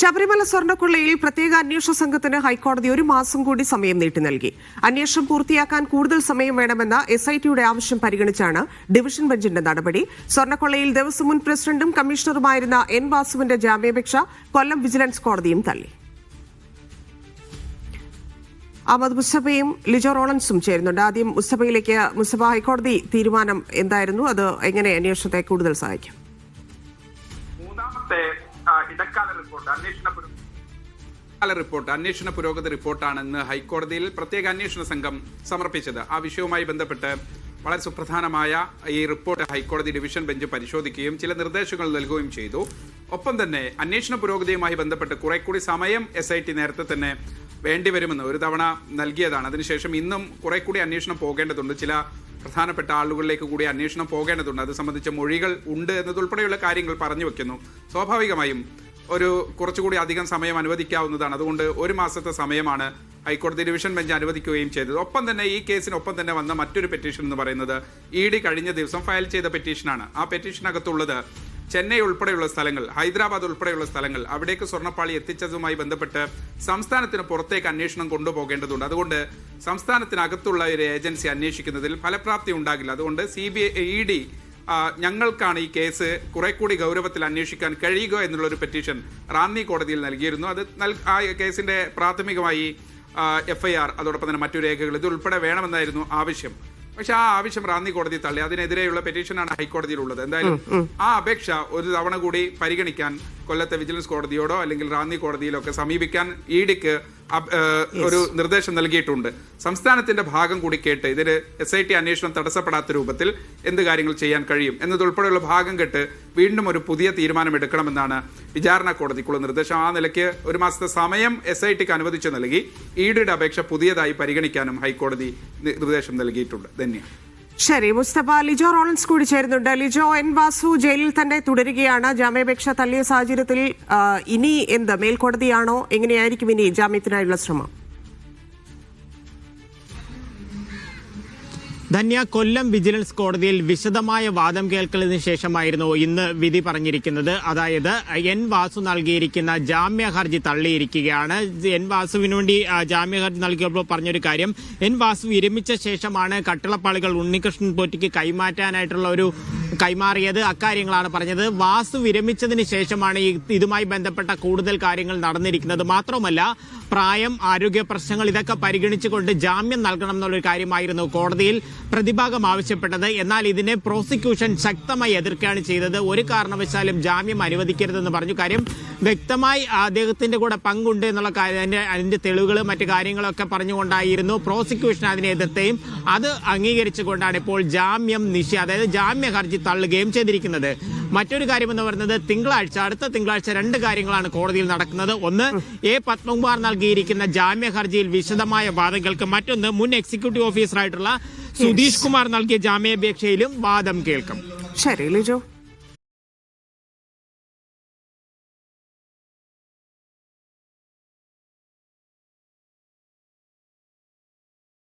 ശബരിമല സ്വർണക്കൊള്ളയിൽ പ്രത്യേക അന്വേഷണ സംഘത്തിന് ഹൈക്കോടതി ഒരു മാസം കൂടി സമയം നീട്ടി നൽകി. അന്വേഷണം പൂർത്തിയാക്കാൻ കൂടുതൽ സമയം വേണമെന്ന എസ് ഐ ടിയുടെ ആവശ്യം പരിഗണിച്ചാണ് ഡിവിഷൻ ബെഞ്ചിന്റെ നടപടി. സ്വർണക്കൊള്ളയിൽ ദേവസ്വം മുൻ പ്രസിഡന്റും കമ്മീഷണറുമായിരുന്ന എൻ വാസുവിന്റെ ജാമ്യാപേക്ഷ കൊല്ലം വിജിലൻസ് കോടതിയും തള്ളി. അഹമ്മദ് മുസ്തഫയും ലിജോ റോളൻസും ചേരുന്നുണ്ട്. ആദ്യം മുസ്തഫയിലേക്ക് മുസ്തഫ ഹൈക്കോടതി തീരുമാനം എന്തായിരുന്നു? അത് എങ്ങനെ അന്വേഷണത്തെ കൂടുതൽ സഹായിക്കും? മൂന്നാമത്തെ ഇടക്കാല റിപ്പോർട്ട് അന്വേഷണ റിപ്പോർട്ട് അന്വേഷണ പുരോഗതി റിപ്പോർട്ടാണ് ഇന്ന് ഹൈക്കോടതിയിൽ പ്രത്യേക അന്വേഷണ സംഘം സമർപ്പിച്ചത്. ആ വിഷയവുമായി ബന്ധപ്പെട്ട് വളരെ സുപ്രധാനമായ ഈ റിപ്പോർട്ട് ഹൈക്കോടതി ഡിവിഷൻ ബെഞ്ച് പരിശോധിക്കുകയും ചില നിർദ്ദേശങ്ങൾ നൽകുകയും ചെയ്തു. ഒപ്പം തന്നെ അന്വേഷണ പുരോഗതിയുമായി ബന്ധപ്പെട്ട് കുറെ കൂടി സമയം എസ് ഐ ടി നേരത്തെ തന്നെ വേണ്ടിവരുമെന്ന് ഒരു തവണ നൽകിയതാണ്. അതിനുശേഷം ഇന്നും കുറെ കൂടി അന്വേഷണം പോകേണ്ടതുണ്ട്. ചില പ്രധാനപ്പെട്ട ആളുകളിലേക്ക് കൂടി അന്വേഷണം പോകേണ്ടതുണ്ട്. അത് സംബന്ധിച്ച മൊഴികൾ ഉണ്ട് എന്നതുൾപ്പെടെയുള്ള കാര്യങ്ങൾ പറഞ്ഞു വെക്കുന്നു. സ്വാഭാവികമായും ഒരു കുറച്ചുകൂടി അധികം സമയം അനുവദിക്കാവുന്നതാണ്. അതുകൊണ്ട് ഒരു മാസത്തെ സമയമാണ് ഹൈക്കോടതി ഡിവിഷൻ ബെഞ്ച് അനുവദിക്കുകയും ചെയ്തത്. ഒപ്പം തന്നെ ഈ കേസിനൊപ്പം തന്നെ വന്ന മറ്റൊരു പെറ്റീഷൻ എന്ന് പറയുന്നത് ഇ ഡി കഴിഞ്ഞ ദിവസം ഫയൽ ചെയ്ത പെറ്റീഷനാണ്. ആ പെറ്റീഷനകത്തുള്ളത് ചെന്നൈ ഉൾപ്പെടെയുള്ള സ്ഥലങ്ങൾ ഹൈദരാബാദ് ഉൾപ്പെടെയുള്ള സ്ഥലങ്ങൾ അവിടേക്ക് സ്വർണപ്പാളി എത്തിച്ചതുമായി ബന്ധപ്പെട്ട് സംസ്ഥാനത്തിന് പുറത്തേക്ക് അന്വേഷണം കൊണ്ടുപോകേണ്ടതുണ്ട്. അതുകൊണ്ട് സംസ്ഥാനത്തിനകത്തുള്ള ഒരു ഏജൻസി അന്വേഷിക്കുന്നതിൽ ഫലപ്രാപ്തി ഉണ്ടാകില്ല. അതുകൊണ്ട് സി ബി ഇ ഡി ഞങ്ങൾക്കാണ് ഈ കേസ് കുറെ കൂടി ഗൗരവത്തിൽ അന്വേഷിക്കാൻ കഴിയുക എന്നുള്ളൊരു പെറ്റീഷൻ റാന്നി കോടതിയിൽ നൽകിയിരുന്നു. അത് ആ കേസിന്റെ പ്രാഥമികമായി എഫ്ഐആർ അതോടൊപ്പം തന്നെ മറ്റു രേഖകൾ ഇത് ഉൾപ്പെടെ വേണമെന്നായിരുന്നു ആവശ്യം. പക്ഷെ ആ ആവശ്യം റാന്നി കോടതി തള്ളി. അതിനെതിരെയുള്ള പെറ്റീഷനാണ് ഹൈക്കോടതിയിലുള്ളത്. എന്തായാലും ആ അപേക്ഷ ഒരു തവണ കൂടി പരിഗണിക്കാൻ കൊല്ലത്തെ വിജിലൻസ് കോടതിയോടോ അല്ലെങ്കിൽ റാന്നി കോടതിയിലോ ഒക്കെ സമീപിക്കാൻ ഇ ഡിക്ക് ഒരു നിർദ്ദേശം നൽകിയിട്ടുണ്ട്. സംസ്ഥാനത്തിന്റെ ഭാഗം കൂടി കേട്ട് ഇതിന് എസ് ഐ ടി അന്വേഷണം തടസ്സപ്പെടാത്ത രൂപത്തിൽ എന്ത് കാര്യങ്ങൾ ചെയ്യാൻ കഴിയും എന്നതുൾപ്പെടെയുള്ള ഭാഗം കേട്ട് വീണ്ടും ഒരു പുതിയ തീരുമാനം എടുക്കണമെന്നാണ് വിചാരണ കോടതിക്കുള്ള നിർദ്ദേശം. ആ നിലയ്ക്ക് ഒരു മാസത്തെ സമയം എസ് ഐ ടിക്ക് അനുവദിച്ചു നൽകി. ഇ ഡിയുടെ അപേക്ഷ പുതിയതായി പരിഗണിക്കാനും ഹൈക്കോടതി നിർദ്ദേശം നൽകിയിട്ടുണ്ട്. ധന്യ. ശരി മുസ്തഫ ലിജോ റോളൻസ് കൂടി ചേരുന്നുണ്ട്. ലിജോ എൻ വാസു ജയിലിൽ തന്നെ തുടരുകയാണ്. ജാമ്യാപേക്ഷ തള്ളിയ സാഹചര്യത്തിൽ ഇനി എന്ത്? മേൽക്കോടതിയാണോ? എങ്ങനെയായിരിക്കും ഇനി ജാമ്യത്തിനായുള്ള ശ്രമം? ധന്യ കൊല്ലം വിജിലൻസ് കോടതിയിൽ വിശദമായ വാദം കേൾക്കലിന് ശേഷമായിരുന്നു ഇന്ന് വിധി പറഞ്ഞിരിക്കുന്നത്. അതായത് എൻ വാസു നൽകിയിരിക്കുന്ന ജാമ്യ ഹർജി തള്ളിയിരിക്കുകയാണ്. എൻ വാസുവിന് വേണ്ടി ജാമ്യ ഹർജി നൽകിയപ്പോൾ പറഞ്ഞൊരു കാര്യം എൻ വാസു വിരമിച്ച ശേഷമാണ് കട്ടിളപ്പാളികൾ ഉണ്ണികൃഷ്ണൻ പോറ്റിക്ക് കൈമാറ്റാനായിട്ടുള്ള ഒരു കൈമാറിയത് അക്കാര്യങ്ങളാണ് പറഞ്ഞത്. വാസ്തു വിരമിച്ചതിന് ശേഷമാണ് ഇതുമായി ബന്ധപ്പെട്ട കൂടുതൽ കാര്യങ്ങൾ നടന്നിരിക്കുന്നത്. മാത്രമല്ല പ്രായം ആരോഗ്യ പ്രശ്നങ്ങൾ ഇതൊക്കെ പരിഗണിച്ചുകൊണ്ട് ജാമ്യം നൽകണം എന്നുള്ളൊരു കാര്യമായിരുന്നു കോടതിയിൽ പ്രതിഭാഗം ആവശ്യപ്പെട്ടത്. എന്നാൽ ഇതിനെ പ്രോസിക്യൂഷൻ ശക്തമായി എതിർക്കുകയാണ് ചെയ്തത്. ഒരു കാരണവശാലും ജാമ്യം അനുവദിക്കരുതെന്ന് പറഞ്ഞു. കാര്യം വ്യക്തമായി അദ്ദേഹത്തിന്റെ കൂടെ പങ്കുണ്ട് എന്നുള്ള കാര്യം അതിന്റെ അതിന്റെ തെളിവുകൾ മറ്റു കാര്യങ്ങളൊക്കെ പറഞ്ഞുകൊണ്ടായിരുന്നു. പ്രോസിക്യൂഷൻ അതിനെ എതിർത്തെയും അത് അംഗീകരിച്ചുകൊണ്ടാണ് ഇപ്പോൾ ജാമ്യം നിശ അതായത് ജാമ്യ ഹർജി തള്ളുകയും ചെയ്തിരിക്കുന്നത്. മറ്റൊരു കാര്യം എന്ന് പറയുന്നത് തിങ്കളാഴ്ച അടുത്ത തിങ്കളാഴ്ച രണ്ട് കാര്യങ്ങളാണ് കോടതിയിൽ നടക്കുന്നത്. ഒന്ന് എ പത്മകുമാർ നൽകിയിരിക്കുന്ന ജാമ്യ ഹർജിയിൽ വിശദമായ വാദങ്ങൾക്ക് മറ്റൊന്ന് മുൻ എക്സിക്യൂട്ടീവ് ഓഫീസറായിട്ടുള്ള സുധീഷ് കുമാർ നൽകിയ ജാമ്യാപേക്ഷയിലും വാദം കേൾക്കും. ശരി ലിജോ.